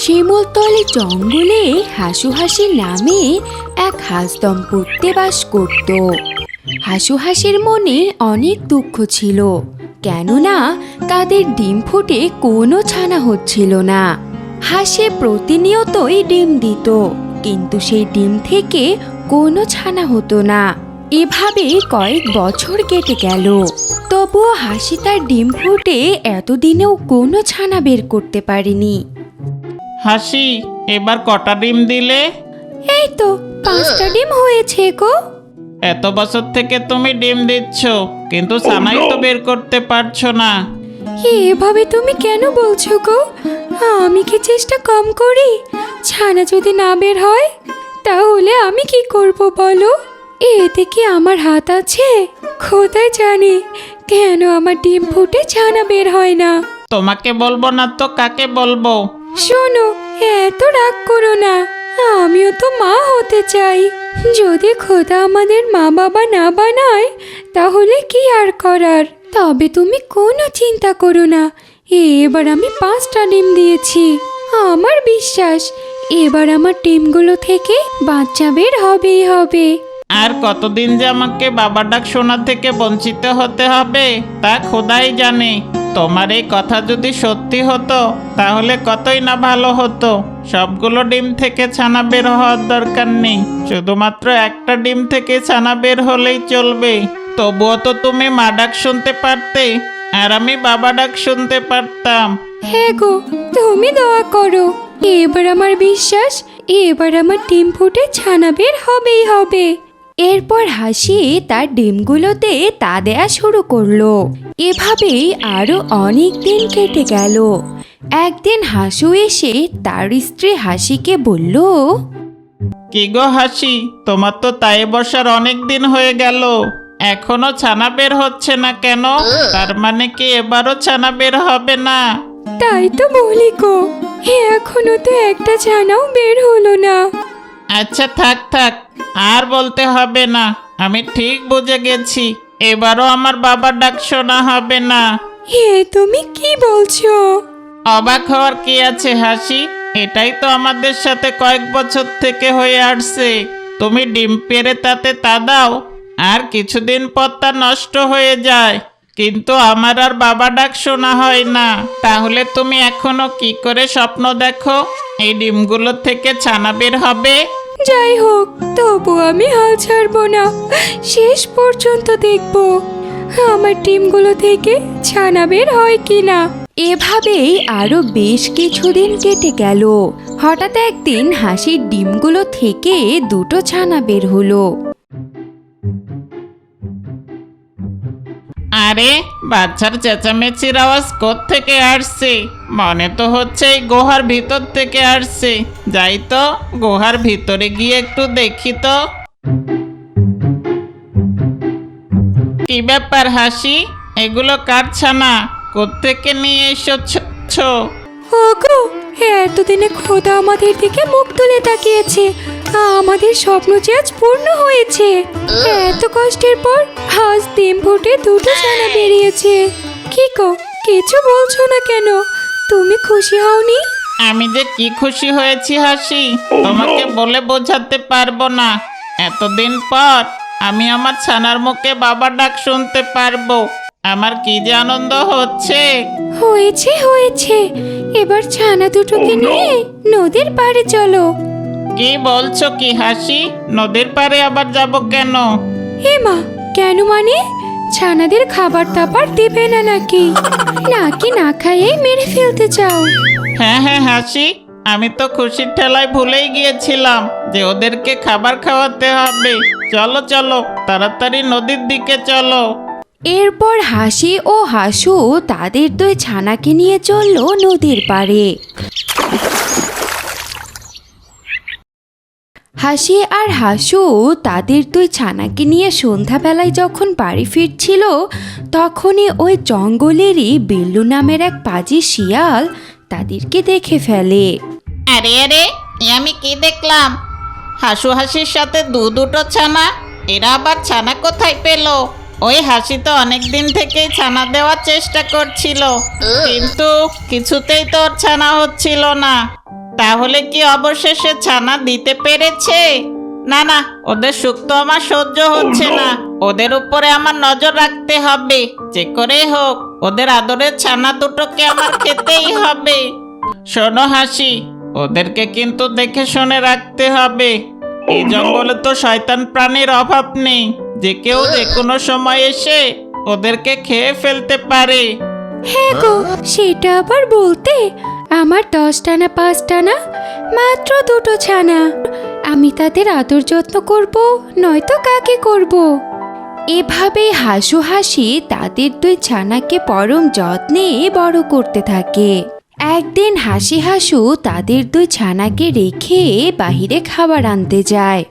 শিমুলতলে জঙ্গলে হাসু হাসি নামে এক হাঁস দম্পতি বাস করত। হাসু হাসির মনে অনেক দুঃখ ছিল, কেননা তাদের ডিম ফুটে কোনো ছানা হচ্ছিল না। হাসে প্রতিনিয়তই ডিম দিত, কিন্তু সেই ডিম থেকে কোনো ছানা হতো না। এভাবে কয়েক বছর কেটে গেল। তবুও হাসি তার ডিম ফুটে এতদিনেও কোনো ছানা বের করতে পারেনি। হাসি এবার কটা ডিম দিলে? এই তো পাঁচটা ডিম হয়েছে গো। এত বছর থেকে তুমি ডিম দিচ্ছ কিন্তু সানাই তো বের করতে পারছ না। এভাবে তুমি কেন বলছো গো? আমি কি চেষ্টা কম করি? ছানা যদি না বের হয় তাহলে আমি কি করব বলো? এতে কি আমার হাত আছে? খোদাই জানে কেন আমার ডিম ফুটে ছানা বের হয় না। তোমাকে বলব না তো কাকে বলব? শোনো, এত রাগ করো না। আমিও তো মা হতে চাই। যদি খোদা আমাদের মা বাবা না বানায়, তাহলে কি আর করার? তবে তুমি কোনো চিন্তা করো না। এবার আমি পাঁচটা ডিম দিয়েছি। আমার বিশ্বাস, এবার আমার ডিমগুলো থেকে বাচ্চা বের হবেই হবে। আর কতদিন যে আমাকে বাবা ডাক শোনা থেকে বঞ্চিত হতে হবে, তা খোদাই জানে। তোমার এই কথা যদি সত্যি হতো, তাহলে কতই না ভালো হতো? সবগুলো ডিম থেকে ছানা বের হওয়ার দরকার নেই। শুধুমাত্র একটা ডিম থেকে ছানা বের হলেই চলবে। তবুও তো তুমি মা ডাক শুনতে পারতে, আর আমি বাবা ডাক শুনতে পারতাম। হ্যাঁ গো, তুমি দোয়া করো। এবার আমার বিশ্বাস, এবার আমার ডিম ফুটে ছানা বের হবেই হবে। এরপর হাসি তার ডিমগুলোতে তা দেয়া শুরু করল। এভাবেই আরও অনেক দিন কেটে গেল। একদিন হাসু এসে তার স্ত্রী হাসিকে বলল কি গো হাসি তোমার তো তাই বসার অনেক দিন হয়ে গেল। এখনও ছানা বের হচ্ছে না কেন? তার মানে কি এবারও ছানা বের হবে না? তাই তো বলি গো এখনও তো একটা ছানাও বের হলো না। আচ্ছা থাক থাক। আর বলতে হবে না। আমি ঠিক বুঝে গেছি। এবারও আমার বাবার ডাক শোনা হবে না। হে তুমি কি বলছো? অবাক হওয়ার কি আছে হাসি? এটাই তো আমাদের সাথে কয়েক বছর থেকে হয়ে আসছে। তুমি ডিম পেরে তাতে তা দাও। আর কিছুদিন পর তা নষ্ট হয়ে যায়। কিন্তু আমার আর বাবা ডাক শোনা হয় না। তাহলে তুমি এখনও কি করে স্বপ্ন দেখো? এই ডিমগুলো থেকে ছানা বের হবে? যাই হোক তবু আমি হাল ছাড়বো না। শেষ পর্যন্ত দেখব আমার টিমগুলো থেকে ছানা বের হয় কিনা। এভাবেই আরও বেশ কিছুদিন কেটে গেল। হঠাৎ একদিন হাসির ডিমগুলো থেকে দুটো ছানা বের হলো। আরে, বাচ্চার চেঁচামেচির আওয়াজ থেকে আসছে? মনে তো হচ্ছে এই গুহার ভিতর থেকে আসছে। যাই তো, গুহার ভিতরে গিয়ে একটু দেখি তো। কি ব্যাপার হাসি? এগুলো কাটছা না কোত্থেকে নিয়ে এসেছ ওগো এতদিনে খোদা আমাদের দিকে মুখ তুলে তাকিয়েছে। আমাদের স্বপ্ন যে আজ পূর্ণ হয়েছে। এত কষ্টের পর আজ ডিম ফুটে দুটো ছানা বেরিয়েছে। কি কো কিছু বলছো না কেন? তুমি খুশি হওনি? আমি যে কি খুশি হয়েছি হাসি তোমাকে বলে বোঝাতে পারব না। এতদিন পর আমি আমার ছানার মুখে বাবা ডাক শুনতে পারব। আমার কি যে আনন্দ হচ্ছে? হয়েছে হয়েছে। এবার ছানা দুটোকে নিয়ে নদীর পাড়ে চলো। কি বলছো কি হাসি? নদীর পাড়ে আবার যাব কেন? হে মা কেন মানে? ছানাদের খাবার দাবার দেবে না নাকি? নাকি না খাইয়েই মেরে ফেলতে চাও? হ্যাঁ হ্যাঁ হাসি। আমি তো খুশির ঠেলায় ভুলেই গিয়েছিলাম যে ওদেরকে খাবার খাওয়াতে হবে। চলো চলো তাড়াতাড়ি নদীর দিকে চলো। এরপর হাসি ও হাসু তাদের দুই ছানাকে নিয়ে চলল নদীর পাড়ে। হাসি আর হাসু তাদের দুই ছানাকে নিয়ে সন্ধ্যাবেলায় যখন বাড়ি ফিরছিল তখনই ওই জঙ্গলেরই বিল্লু নামের এক পাজি শিয়াল তাদেরকে দেখে ফেলে। আরে আরে এ আমি কি দেখলাম? হাসু হাসির সাথে দু দুটো ছানা এরা আবার ছানা কোথায় পেল? ওই হাসি তো অনেক দিন থেকেই ছানা দেওয়ার চেষ্টা করছিল কিন্তু কিছুতেই তো ওর ছানা হচ্ছিল না। তাহলে কি অবশেষে ছানা দিতে পেরেছে? না না ওদের সুখ তো আমার সহ্য হচ্ছে না। ওদের উপরে আমার নজর রাখতে হবে যে করে হোক ওদের আদরের ছানা দুটোকে আমার খেতেই হবে। শোনো হাসি ওদেরকে কিন্তু দেখে শুনে রাখতে হবে। এই জঙ্গলে তো শয়তান প্রাণীর অভাব নেই। যে কেউ যে কোনো সময় এসে ওদেরকে খেয়ে ফেলতে পারে। হ্যাঁ গো সেটা আবার বলতে? আমার দশটা না পাঁচটা না মাত্র দুটো ছানা। আমি তাদের আদর যত্ন করব, নয়তো কাকে করব? এভাবে হাসু হাসি তাদের দুই ছানাকে পরম যত্নে বড় করতে থাকে। একদিন হাসি হাসু তাদের দুই ছানাকে রেখে বাহিরে খাবার আনতে যায়।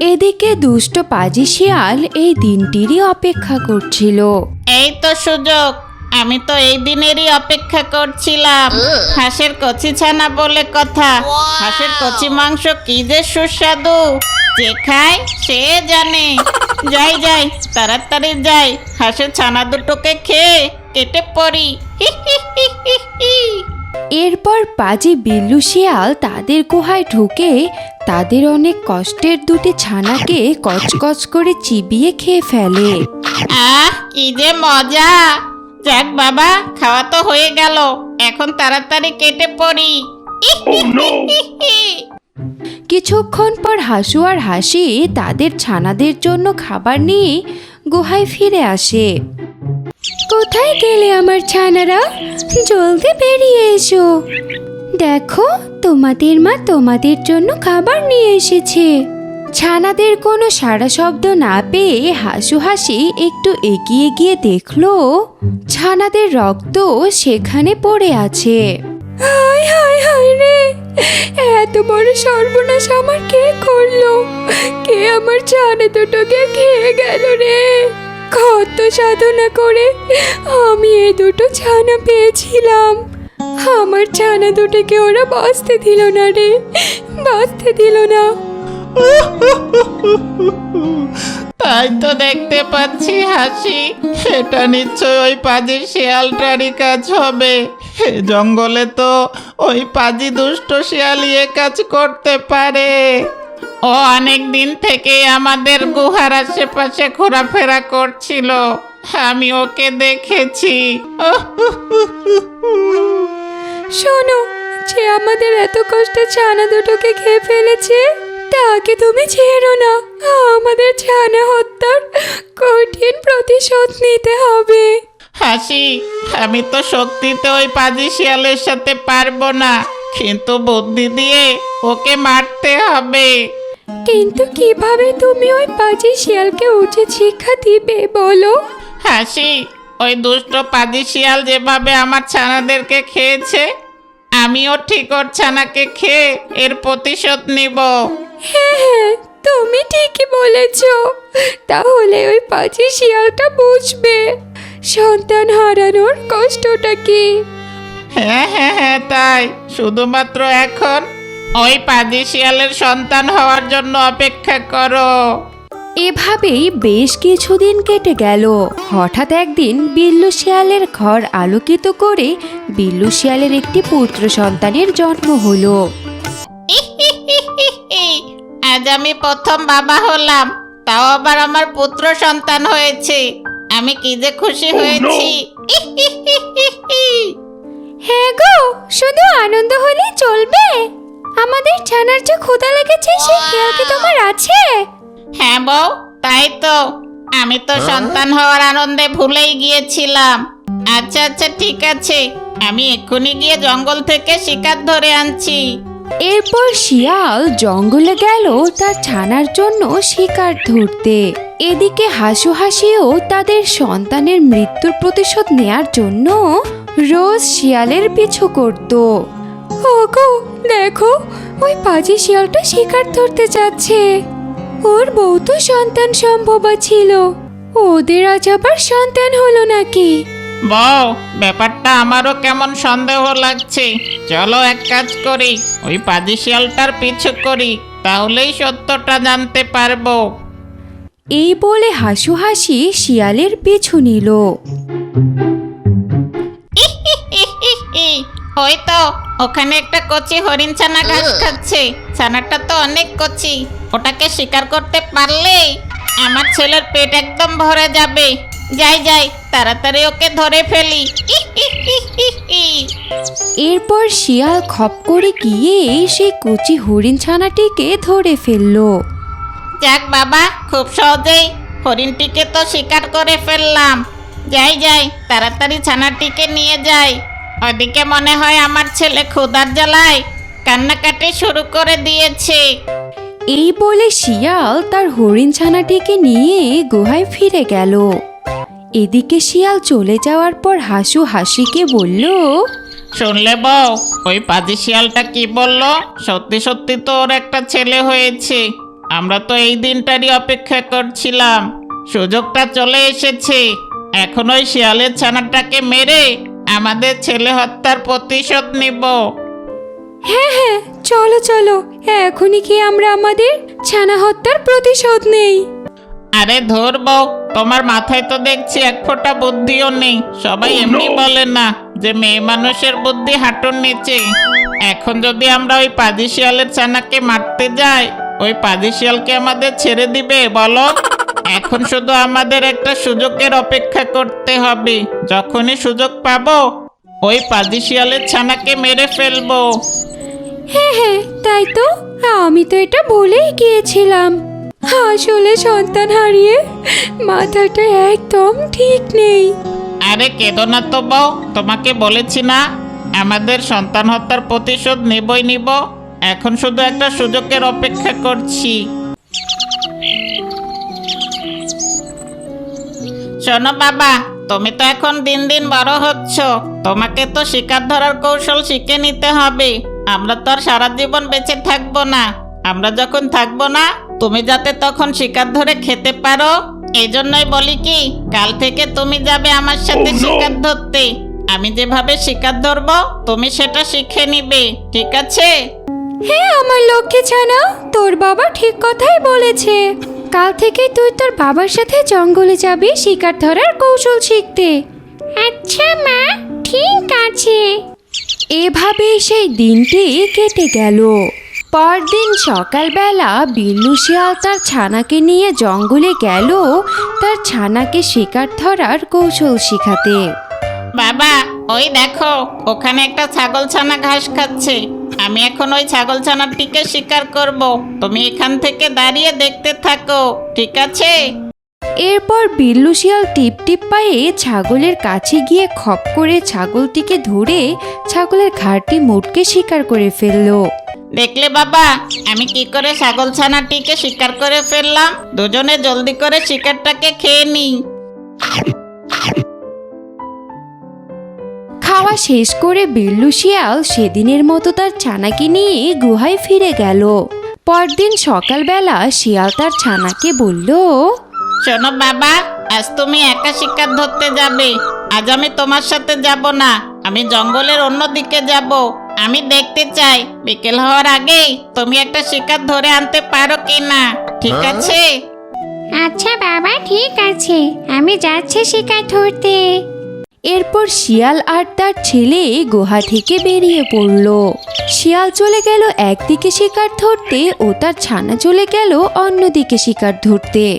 এদিকে দুষ্ট পাজি শিয়াল এই দিনটিরই অপেক্ষা করছিল। এই তো সুযোগ। আমি তো এই দিনেরই অপেক্ষা করছিলাম। হাঁসের কচি ছানা বলে কথা। হাঁসের কচি মাংস কি যে সুস্বাদু। যে খায় সে জানে। যাই যাই তাড়াতাড়ি যাই। হাঁসের ছানা দুটোকে খেয়ে কেটে পড়ি। এরপর পাজি বিল্লু শিয়াল তাদের গুহায় ঢুকে তাদের অনেক কষ্টের দুটি ছানাকে কচকচ করে চিবিয়ে খেয়ে ফেলে। আহ কি যে মজা! যাক বাবা খাওয়া তো হয়ে গেল। এখন তাড়াতাড়ি কেটে পড়ি। হি। কিছুক্ষণ পর হাসু আর হাসি তাদের ছানাদের জন্য খাবার নিয়ে গুহায় ফিরে আসে। কোথায় গেলে আমার ছানারা? জলদি বেরিয়ে এসো। দেখো তোমাদের মা তোমাদের জন্য খাবার নিয়ে এসেছে। ছানাদের কোনো সারা শব্দ না পেয়ে হাসু হাসি একটু এগিয়ে গিয়ে দেখল, ছানাদের রক্ত সেখানে পড়ে আছে। হায় হায় হায় রে! এত বড় সর্বনাশ আমার কে করল? কে আমার ছানা দুটোকে খেয়ে গেল রে? কত সাধনা করে আমি এই দুটো ছানা পেয়েছিলাম। আমার ছানা দুটোকে ওরা বাঁচতে দিল না রে। বাঁচতে দিল না। তাই তো দেখতে পাচ্ছি, হাসি। এটা নিশ্চয় ওই পাজি শিয়ালটারই কাজ হবে। জঙ্গলে তো ওই পাজি দুষ্ট শিয়ালি এ কাজ করতে পারে। ও অনেক দিন থেকে আমাদের গুহার আশেপাশে ঘোরাফেরা করছিল। আমি ওকে দেখেছি। শোনো, যে আমাদের এত কষ্টে ছানা দুটোকে খেয়ে ফেলেছে তাকে তুমি ছেড়ো না। আমাদের ছানা হত্যার কঠিন প্রতিশোধ নিতে হবে। হাসি আমি তো শক্তিতে ওই পাজি শিয়ালের সাথে পারব না। কিন্তু বুদ্ধি দিয়ে ওকে মারতে হবে। কিন্তু কীভাবে তুমি ওই পাজি শিয়ালকে উচিত শিক্ষা দিবে বলো? হাসি ওই দুষ্ট পাজি শিয়াল যেভাবে আমার ছানাদেরকে খেয়েছে আমিও ঠিক ওর ছানাকে খেয়ে এর প্রতিশোধ নিব। হ্যাঁ হ্যাঁ তুমি ঠিকই বলেছ। তাহলে ওই পাজি শিয়ালটা বুঝবে। সন্তান হারানোর কষ্টটা কি? হ্যাঁ হ্যাঁ হ্যাঁ তাই। শুধুমাত্র এখন ওই পাজি শিয়ালের সন্তান হওয়ার জন্য অপেক্ষা করো। এভাবেই বেশ কিছুদিন কেটে গেল। হঠাৎ একদিন বিল্লু শিয়ালের ঘর আলোকিত করে বিল্লু শিয়ালের একটি পুত্র সন্তানের জন্ম হলো। আজ আমি প্রথম বাবা হলাম তাও আবার আমার পুত্র সন্তান হয়েছে। আমি কি যে খুশি হয়েছি। হ্যাঁ গো শুধু আনন্দ হলেই চলবে? আমাদের ছানার যে ক্ষুধা লেগেছে সে খেয়াল কি তোমার আছে? হ্যাঁ বউ তাই তো। আমি তো সন্তান হওয়ার আনন্দে ভুলেই গিয়েছিলাম। আচ্ছা আচ্ছা ঠিক আছে। আমি এক্ষুনি গিয়ে জঙ্গল থেকে শিকার ধরে আনছি। এরপর শিয়াল জঙ্গলে গেল তার ছানার জন্য শিকার ধরতে। এদিকে হাসু হাসিও তাদের সন্তানের মৃত্যুর প্রতিশোধ নেয়ার জন্য রোজ শিয়ালের পিছু করত। দেখো, ওই পাজি শিয়ালটা শিকার ধরতে যাচ্ছে। ওর বউ তো সন্তান সম্ভবা ছিল। ওদের আজ আবার সন্তান হলো নাকি? বউ ব্যাপারটা আমারও কেমন সন্দেহ লাগছে। চলো এক কাজ করি ওই পাজি শিয়ালটার পিছু করি তাহলেই সত্যটা জানতে পারব। এই বলে হাসু হাসি শিয়ালের পিছু নিল। ওই তো ওখানে একটা কচি হরিণ ছানা ঘাস খাচ্ছে ছানাটা তো অনেক কচি ওটাকে শিকার করতে পারলেই আমার ছেলের পেট একদম ভরে যাবে। যাই যাই তাড়াতাড়ি ওকে ধরে ফেলি। এরপর শিয়াল খপ করে গিয়ে সেই কচি হরিণ ছানাটিকে ধরে ফেলল। যাক বাবা খুব সহজেই হরিণটিকে তো শিকার করে ফেললাম। যাই যাই তাড়াতাড়ি ছানাটিকে নিয়ে যাই। ওদিকে মনে হয় আমার ছেলে ক্ষুধার জ্বালায় কান্নাকাটি শুরু করে দিয়েছে। এই বলে শিয়াল তার হরিণ ছানাটিকে নিয়ে গুহায় ফিরে গেল। এদিকে শিয়াল চলে যাওয়ার পর হাসু হাসিকে বলল শুনলে বউ ওই পাজি শিয়ালটা কি বলল? সত্যি সত্যি তো ওর একটা ছেলে হয়েছে। আমরা তো এই দিনটারই অপেক্ষা করছিলাম। সুযোগটা চলে এসেছে। এখন ওই শিয়ালের ছানাটাকে মেরে আমাদের ছেলে হত্যার প্রতিশোধ নিব। হ্যাঁ হ্যাঁ চলো চলো এখনই কি আমরা আমাদের ছানা হত্যার প্রতিশোধ নেই? আরে ধর বউ তোমার মাথায় তো দেখছি এক ফোঁটা বুদ্ধিও নেই। সবাই এমনি বলে না যে মেয়ে মানুষের বুদ্ধি হাঁটুর নিচে। এখন যদি আমরা ওই পাজি শিয়ালের ছানাকে মারতে যাই ওই পাজি শিয়ালকে আমাদের ছেড়ে দিবে বলো? এখন শুধু আমাদের একটা সুযোগের অপেক্ষা করতে হবে। যখনই সুযোগ পাবো ওই পাজি শিয়ালের ছানাকে মেরে ফেলব। হ্যাঁ হ্যাঁ তাই তো। আমি তো এটা বলেই গিয়েছিলাম। আসলে সন্তান হারিয়ে মাথাটা একদম ঠিক নেই। আরে কেঁদো না তো বউ তোমাকে বলেছি না, আমাদের সন্তান হত্যার প্রতিশোধ নেবই নিব। এখন শুধু একটা সুযোগের অপেক্ষা করছি। শোনো বাবা, তুমি তো এখন দিন দিন বড় হচ্ছ। তোমাকে তো শিকার ধরার কৌশল শিখে নিতে হবে। আমরা তো আর সারা জীবন বেঁচে থাকব না। আমরা যখন থাকব না তুমি যাতে তখন শিকার ধরে খেতে পারো। এই জন্যই বলি কি কাল থেকে তুমি যাবে আমার সাথে শিকার ধরতে। আমি যেভাবে শিকার ধরবো তুমি সেটা শিখে নিবে ঠিক আছে? হ্যাঁ আমার লক্ষ্মী ছানা তোর বাবা ঠিক কথাই বলেছে। কাল থেকে তুই তোর বাবার সাথে জঙ্গলে যাবি শিকার ধরার কৌশল শিখতে। আচ্ছা মা ঠিক আছে। এভাবেই সেই দিনটি কেটে গেল। পরদিন সকালবেলা বিল্লু শিয়াল তার ছানাকে নিয়ে জঙ্গলে গেল তার ছানাকে শিকার ধরার কৌশল শিখাতে। বাবা ওই দেখো ওখানে একটা ছাগল ছানা ঘাস খাচ্ছে। আমি এখন ওই ছাগল ছানাটিকে শিকার করব। তুমি এখান থেকে দাঁড়িয়ে দেখতে থাকো ঠিক আছে? এরপর বিল্লু শিয়াল টিপ টিপ পায়ে ছাগলের কাছে গিয়ে খপ করে ছাগলটিকে ধরে ছাগলের ঘাড়টি মোটকে শিকার করে ফেলল। দেখলে বাবা আমি কি করে ছাগল ছানাটিকে শিকার করে ফেললাম? দুজনে জলদি করে শিকারটাকে খেয়ে নিই। খাওয়া শেষ করে বিল্লু শিয়াল সেদিনের মতো তার ছানাকে নিয়ে গুহায় ফিরে গেল। পরদিন সকালবেলা শিয়াল তার ছানাকে বলল শোনো বাবা আজ তুমি একা শিকার ধরতে যাবে। আজ আমি তোমার সাথে যাব না আমি জঙ্গলের অন্য দিকে যাব। আমি দেখতে চাই বিকেল হওয়ার আগেই তুমি একটা শিকার ধরে আনতে পারো কি না ঠিক আছে? আচ্ছা বাবা ঠিক আছে। আমি যাচ্ছি শিকার ধরতে। এরপর শিয়াল আর তার ছেলে গুহা থেকে বেরিয়ে পড়ল। শিয়াল চলে গেল একদিকে শিকার ধরতে ও তার ছানা চলে গেল অন্যদিকে শিকার ধরতে।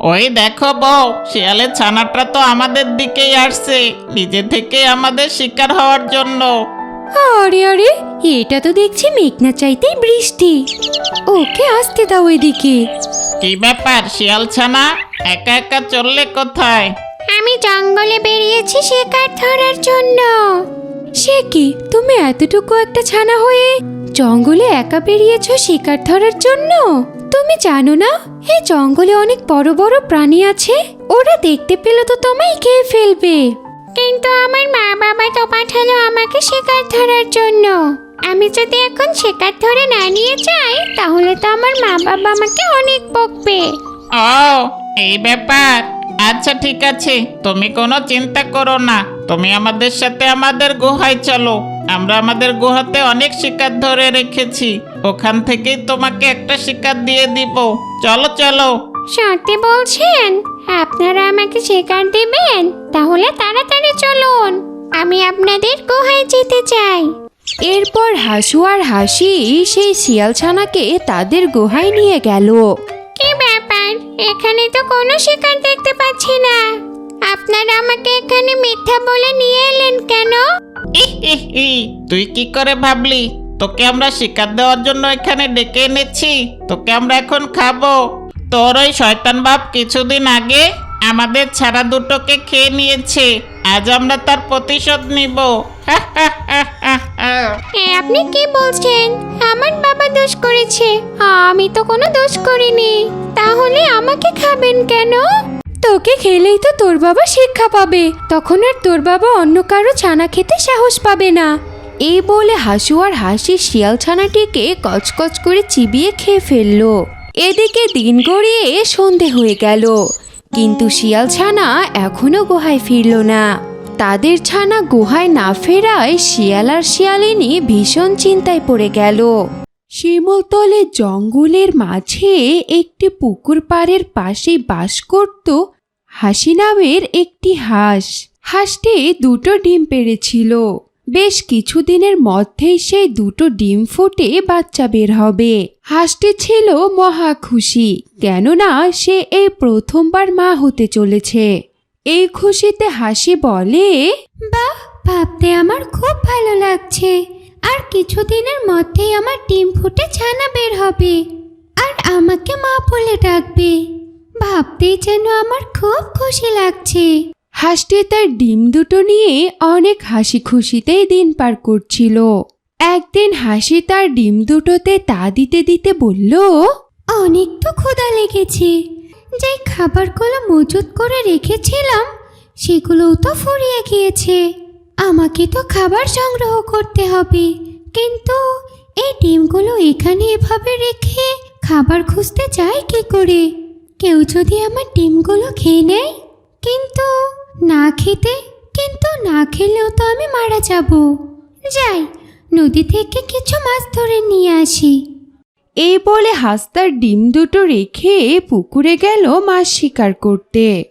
ওই দেখো বউ শিয়ালের ছানাটা তো আমাদের দিকেই আসছে নিজে থেকে আমাদের শিকার হওয়ার জন্য। আরে আরে এটা তো দেখছি মেঘনা চাইতেই বৃষ্টি। ওকে আসতে দাও এদিকে। কি ব্যাপার শিয়াল ছানা? একা একা চললে কোথায়? আমি জঙ্গলে বেরিয়েছি শিকার ধরার জন্য? সে কি তুমি এতটুকু একটা ছানা হয়ে জঙ্গলে একা বেরিয়েছো শিকার ধরার জন্য? তুমি জানো না এই জঙ্গলে অনেক বড় বড় প্রাণী আছে ওরা দেখতে পেলে তো তোমায় খেয়ে ফেলবে। কিন্তু আমার মা বাবা তো পাঠালো আমাকে শিকার ধরার জন্য। আমি যদি এখন শিকার ধরে না নিয়ে যাই তাহলে তো আমার মা বাবা আমাকে অনেক বকবে। ও এই ব্যাপার। আচ্ছা ঠিক আছে। তুমি কোনো চিন্তা করো না। তুমি আমাদের সাথে আমাদের গুহায় চলো। আমরা আমাদের গুহাতে অনেক শিকার ধরে রেখেছি। ওখান থেকেই তোমাকে একটা শিকার দিয়ে দিব। চলো চলো। সত্যি বলছেন? আপনারা আমাকে শিকার দিবেন? তাহলে তাড়াতাড়ি চলুন। আমি আপনাদের গুহায় যেতে চাই। এরপর হাসু আর হাসি সেই শিয়াল ছানাকে তাদের গুহায় নিয়ে গেল। কি ব্যাপার? এখানে তো কোনো শিকার দেখতে পাচ্ছি না। আপনারা আমাকে এখানে মিথ্যা বলে নিয়ে এলেন কেন? তুই কি করে ভাবলি? তোকে আমরা শিকার দেওয়ার জন্য এখানে ডেকে এনেছি। তোকে আমরা এখন খাব। তোর ওই শয়তান বাপ কিছুদিন আগে আমাদের ছাড়া দুটোকে খেয়ে নিয়েছে। আজ আমরা তার প্রতিশোধ নিব। এ আপনি কি বলছেন? আমার বাবা দোষ করেছে। আমি তো কোনো দোষ করিনি। তাহলে আমাকে খাবেন কেন? তোকে খেলেই তো তোর বাবা শিক্ষা পাবে। তখন আর তোর বাবা অন্য কারও ছানা খেতে সাহস পাবে না। এই বলে হাসু আর হাসি শিয়াল ছানাটিকে কচকচ করে চিবিয়ে খেয়ে ফেলল। এদিকে দিন গড়িয়ে সন্ধে হয়ে গেল। কিন্তু শিয়াল ছানা এখনও গুহায় ফিরল না। তাদের ছানা গুহায় না ফেরায় শিয়াল আর শিয়ালিনী ভীষণ চিন্তায় পড়ে গেল। শিমলতলে জঙ্গলের মাঝে একটি পুকুর পাড়ের পাশে বাস করত হাসি নামের একটি হাঁস। হাঁসটি দুটো ডিম পেড়েছিল। বেশ কিছুদিনের মধ্যেই সেই দুটো ডিম ফুটে বাচ্চা বের হবে। হাঁসটি ছিল মহা খুশি, কেননা সে এই প্রথমবার মা হতে চলেছে। এই খুশিতে হাসি বলে, বাহ, ভাবতে আমার খুব ভালো লাগছে। আর কিছুদিনের মধ্যেই আমার ডিম ফুটে ছানা বের হবে। আর আমাকে মা বলে ডাকবে। ভাবতেই যেন আমার খুব খুশি লাগছে। হাঁসটি তার ডিম দুটো নিয়ে অনেক হাসি খুশিতেই দিন পার করছিল। একদিন হাসি তার ডিম দুটোতে তা দিতে দিতে বলল, অনেক তো ক্ষুধা লেগেছে। যে খাবারগুলো মজুত করে রেখেছিলাম, সেগুলোও তো ফুরিয়ে গিয়েছে। আমাকে তো খাবার সংগ্রহ করতে হবে। কিন্তু এই ডিমগুলো এখানে এভাবে রেখে খাবার খুঁজতে যায় কি করে? কেউ যদি আমার ডিমগুলো খেয়ে নেয়? কিন্তু না খেতে কিন্তু না খেলেও তো আমি মারা যাব। যাই নদী থেকে কিছু মাছ ধরে নিয়ে আসি। এই বলে হাঁস তার ডিম দুটো রেখে পুকুরে গেল মাছ শিকার করতে।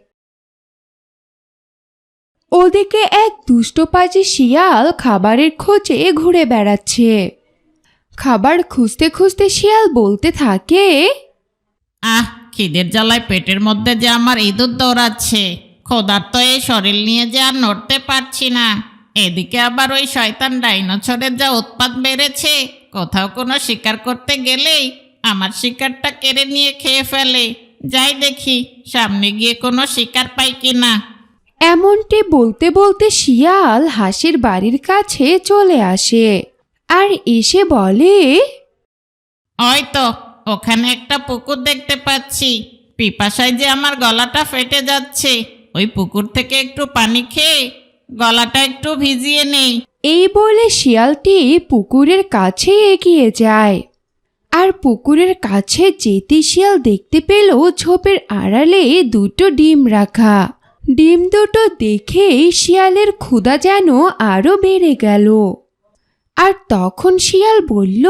ওদিকে এক দুষ্ট দুষ্টপাজি শিয়াল খাবারের খোঁজে ঘুরে বেড়াচ্ছে। খাবার খুঁজতে খুঁজতে শিয়াল বলতে থাকে আহ খিদের জ্বালায় পেটের মধ্যে যে আমার ইঁদুর দৌড়াচ্ছে। খোদার তো এই শরীর নিয়ে যে আর নড়তে পারছি না। এদিকে আবার ওই শয়তান ডাইনোছরের যা উৎপাত বেড়েছে কোথাও কোনো শিকার করতে গেলেই আমার শিকারটা কেড়ে নিয়ে খেয়ে ফেলে। যাই দেখি সামনে গিয়ে কোনো শিকার পাই কিনা এমনটি বলতে বলতে শিয়াল হাসির বাড়ির কাছে চলে আসে আর এসে বলে ওই তো ওখানে একটা পুকুর দেখতে পাচ্ছি। পিপাসায় যে আমার গলাটা ফেটে যাচ্ছে। ওই পুকুর থেকে একটু পানি খেয়ে গলাটা একটু ভিজিয়ে নেই। এই বলে শিয়ালটি পুকুরের কাছে এগিয়ে যায়। আর পুকুরের কাছে যেতে শিয়াল দেখতে পেল ঝোপের আড়ালে দুটো ডিম রাখা। ডিম দুটো দেখেই শিয়ালের ক্ষুধা যেন আরও বেড়ে গেল। আর তখন শিয়াল বলল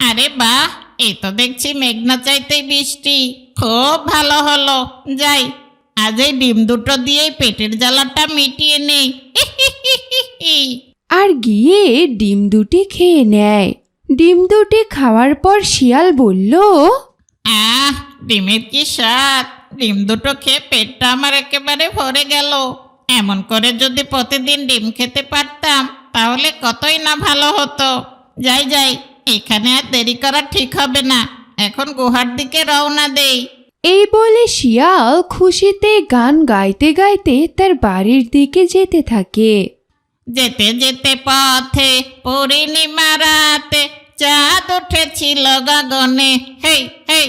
আরে বাহ এ তো দেখছি মেঘনা চাইতেই বৃষ্টি। খুব ভালো হলো। যাই আজ এই ডিম দুটো দিয়েই পেটের জ্বালাটা মিটিয়ে নেই। আর গিয়ে ডিম দুটি খেয়ে নেয়। ডিম দুটি খাওয়ার পর শিয়াল বলল আহ ডিমের কি স্বাদ? ডিম দুটো খেয়ে পেটটা আমার একেবারে ভরে গেল। এমন করে যদি প্রতিদিন ডিম খেতে পারতাম তাহলে কতই না ভালো হতো। যাই যাই এখানে আর দেরি করা ঠিক হবে না। এখন গুহার দিকে রওনা দেই। এই বলে শিয়াল খুশিতে গান গাইতে গাইতে তার বাড়ির দিকে যেতে থাকে। যেতে যেতে পথে পূর্ণিমা রাতে চাঁদ উঠেছিল গগনে হেই হেই।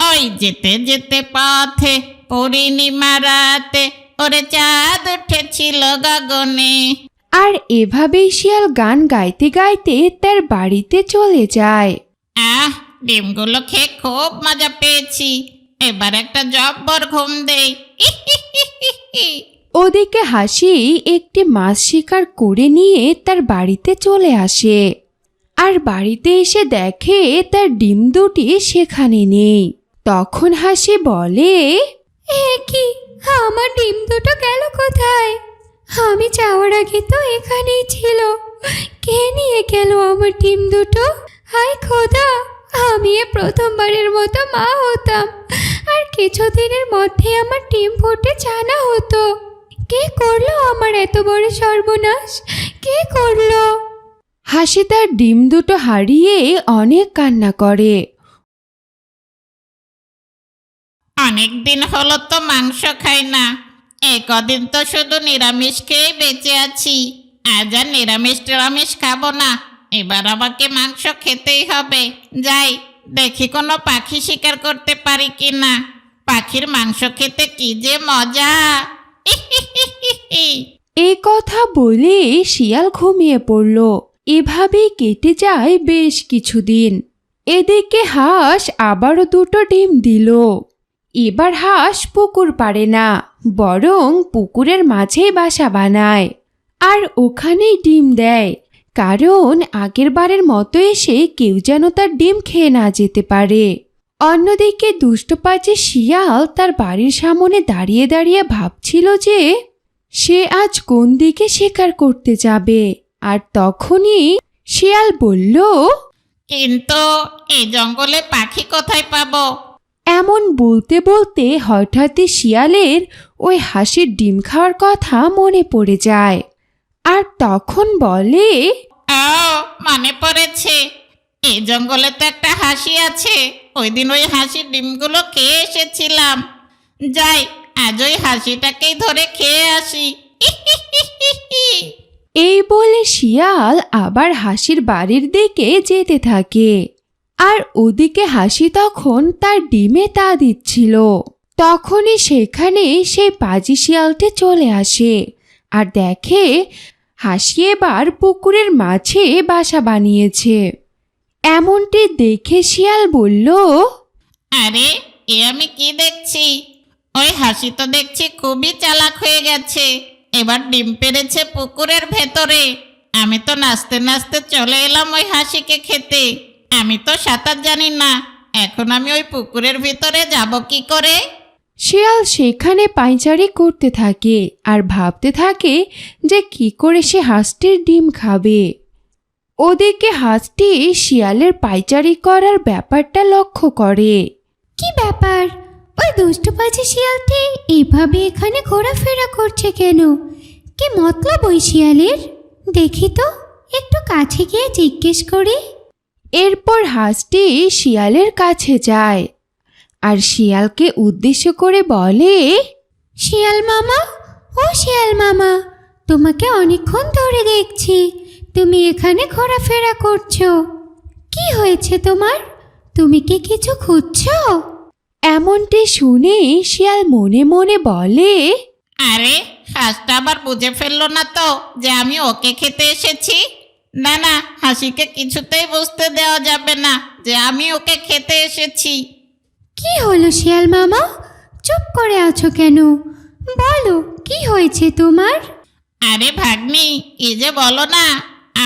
ওই যেতে যেতে পথে পূর্ণিমা রাতে ওরে চাঁদ উঠেছিল গগনে। আর এভাবেই শিয়াল গান গাইতে গাইতে তার বাড়িতে চলে যায়। আহ ডিমগুলো খেয়ে খুব মজা পেয়েছি। এবার একটা জব্বর ঘুম দেই। ওদিকে হাসি একটি মাছ শিকার করে নিয়ে তার বাড়িতে চলে আসে। আর বাড়িতে এসে দেখে তার ডিম দুটি সেখানে নেই। তখন হাসি বলে এ কি আমার ডিম দুটো গেল কোথায়? আমি যাওয়ার আগে তো এখানেই ছিল। কে নিয়ে গেল আমার ডিম দুটো? হায় খোদা! আমি এ প্রথমবারের মতো মা হতাম। আর কিছুদিনের মধ্যে আমার ডিম ফুটে ছানা হতো। কে করল আমার এত বড় সর্বনাশ? কে করল? হাসি তার ডিম দুটো হারিয়ে অনেক কান্না করে। অনেক দিন হলো তো মাংস খাই না। এই কদিন তো শুধু নিরামিষ খেয়েই বেঁচে আছি। আজ আর নিরামিষ টিরামিষ খাব না। এবার আমাকে মাংস খেতেই হবে। যাই, দেখি কোনো পাখি শিকার করতে পারি কি না পাখির মাংস খেতে কি যে মজা। এই কথা বলে শিয়াল ঘুমিয়ে পড়ল। এভাবেই কেটে যায় বেশ কিছুদিন। এদিকে হাঁস আবারও দুটো ডিম দিল। এবার হাঁস পুকুর পারে না, বরং পুকুরের মাঝেই বাসা বানায়। আর ওখানেই ডিম দেয়। কারণ আগের বারের মতো এসে কেউ যেন তার ডিম খেয়ে না যেতে পারে। অন্যদিকে দুষ্ট পাচে শিয়াল তার বাড়ির সামনে দাঁড়িয়ে দাঁড়িয়ে ভাবছিল যে সে আজ কোন দিকে শিকার করতে যাবে? আর তখনই শিয়াল বলল কিন্তু এই জঙ্গলে পাখি কোথায় পাবো? এমন বলতে বলতে হঠাৎই শিয়ালের ওই হাসির ডিম খাওয়ার কথা মনে পড়ে যায়। আর তখন বলে ও মনে পড়েছে। এই জঙ্গলে তো একটা হাসি আছে। ওই দিন ওই হাসির ডিমগুলো খেয়ে এসেছিলাম। যাই আজ ওই হাসিটাকেই ধরে খেয়ে আসি। এই বলে শিয়াল আবার হাসির বাড়ির দিকে যেতে থাকে। আর ওদিকে হাসি তখন তার ডিমে তা দিচ্ছিল। তখনই সেখানে সেই পাজি শিয়ালটি চলে আসে। আর দেখে হাসি এবার পুকুরের মাঝে বাসা বানিয়েছে। এমনটি দেখে শিয়াল বলল, আরে, এ আমি কি দেখছি? ওই হাসি তো দেখছি খুবই চালাক হয়ে গেছে। এবার ডিম পেরেছে পুকুরের ভেতরে। আমি তো নাচতে নাচতে চলে এলাম ওই হাসিকে খেতে। আমি তো সাঁতার জানি না। এখন আমি ওই পুকুরের ভিতরে যাব কি করে? শিয়াল সেখানে পাইচারি করতে থাকে আর ভাবতে থাকে যে কি করে সে হাঁসটির ডিম খাবে। ওদিকে হাঁসটি শিয়ালের পাইচারি করার ব্যাপারটা লক্ষ্য করে। কি ব্যাপার? ওই দুষ্ট পাজি শিয়ালটি এভাবে এখানে ঘোরাফেরা করছে কেন? কি মতলব ওই শিয়ালের? দেখি তো একটু কাছে গিয়ে জিজ্ঞেস করি। এরপর হাঁসটি শিয়ালের কাছে যায়। আর শিয়ালকে উদ্দেশ্য করে বলে, শিয়াল মামা, ও শিয়াল মামা, তোমাকে অনেকক্ষণ ধরে দেখছি। তুমি এখানে ঘোরাফেরা করছ। কি হয়েছে তোমার? তুমি কি কিছু খুঁজছো? এমনটি শুনে শিয়াল মনে মনে বলে, আরে, হাঁসটা আবার বুঝে ফেলল না তো যে আমি ওকে খেতে এসেছি। না না, হাসিকে কিছুতেই বুঝতে দেওয়া যাবে না যে আমি ওকে খেতে এসেছি। কি হলো শিয়াল মামা? চুপ করে আছো কেন? বলো কি হয়েছে তোমার? আরে ভাগ্নি কি যে বলো না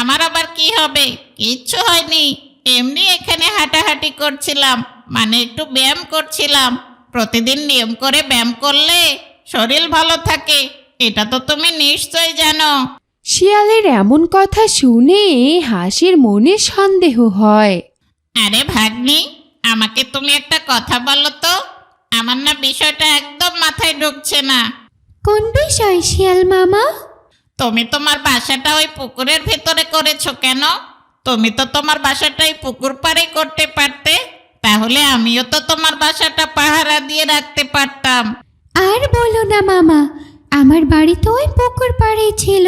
আমার আবার কি হবে? কিচ্ছু হয়নি। এমনি এখানে হাঁটাহাঁটি করছিলাম মানে একটু ব্যায়াম করছিলাম। প্রতিদিন নিয়ম করে ব্যায়াম করলে শরীর ভালো থাকে এটা তো তুমি নিশ্চয় জানো। শিয়ালের এমন কথা শুনে হাসির মনে সন্দেহ হয়। আরে ভাগ্নি আমাকে তুমি একটা কথা বলো তো? আমার না বিষয়টা একদম মাথায় ঢুকছে না। কোন বিষয় শিয়াল মামা? তুমি তোমার বাসাটা ওই পুকুরের ভেতরে করেছ কেন? তুমি তো তোমার বাসাটা এই পুকুর পাড়ে করতে পারতে। তাহলে আমিও তো তোমার বাসাটা পাহারা দিয়ে রাখতে পারতাম। আর বলো না মামা আমার বাড়ি তো ওই পুকুর পাড়েই ছিল।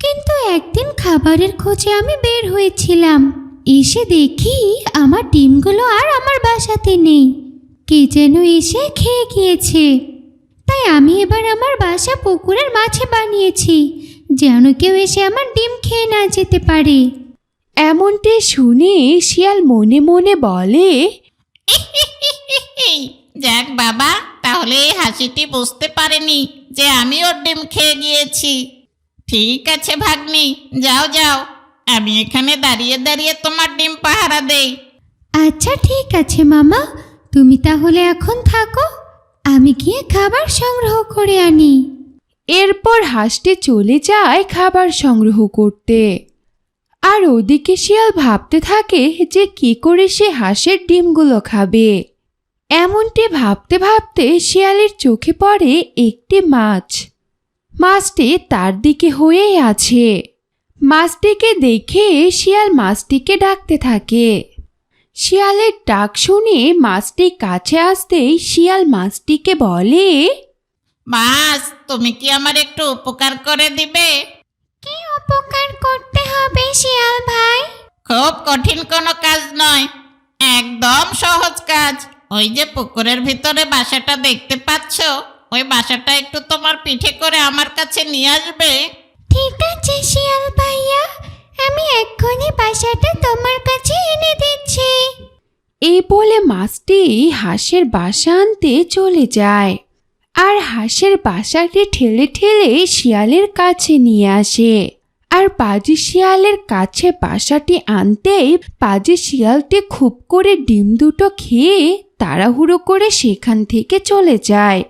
কিন্তু একদিন খাবারের খোঁজে আমি বের হয়েছিলাম। এসে দেখি আমার ডিমগুলো আর আমার বাসাতে নেই। কে যেন এসে খেয়ে গিয়েছে। তাই আমি এবার আমার বাসা পুকুরের মাঝে বানিয়েছি যেন কেউ এসে আমার ডিম খেয়ে না যেতে পারে। এমনটি শুনে শিয়াল মনে মনে বলে যাক বাবা তাহলে এই হাসিটি বুঝতে পারেনি যে আমি ওর ডিম খেয়ে গিয়েছি। ঠিক আছে ভাগ্নি যাও যাও। আমি এখানে দাঁড়িয়ে দাঁড়িয়ে তোমার ডিম পাহারা দেই। আচ্ছা ঠিক আছে মামা। তুমি তাহলে এখন থাকো। আমি গিয়ে খাবার সংগ্রহ করে আনি। এরপর হাঁসটি চলে যায় খাবার সংগ্রহ করতে। আর ওদিকে শিয়াল ভাবতে থাকে যে কি করে সে হাঁসের ডিমগুলো খাবে। এমনটি ভাবতে ভাবতে শিয়ালের চোখে পড়ে একটি মাছ। মাছটি তার দিকে হয়েই আছে। মাছটিকে দেখে শিয়াল মাছটিকে ডাকতে থাকে। শিয়ালের ডাক শুনে মাছটি কাছে আসতেই শিয়াল মাছটিকে বলে মাছ তুমি কি আমার একটু উপকার করে দিবে? কি উপকার করতে হবে শিয়াল ভাই? খুব কঠিন কোনো কাজ নয় একদম সহজ কাজ। ওই যে পুকুরের ভিতরে বাসাটা দেখতে পাচ্ছ ওই বাসাটা একটু তোমার পিঠে করে আমার কাছে নিয়ে আসবে। ঠিক আছে, শিয়াল ভাইয়া। আমি এক্ষুনি বাসাটা তোমার কাছে এনে দিচ্ছি। এই বলে মাছটি হাঁসের বাসা আনতে চলে যায়। আর হাঁসের বাসাটি ঠেলে ঠেলে শিয়ালের কাছে নিয়ে আসে। আর পাজি শিয়ালের কাছে বাসাটি আনতেই পাজি শিয়ালটি খুব করে ডিম দুটো খেয়ে তাড়াহুড়ো করে সেখান থেকে চলে যায়।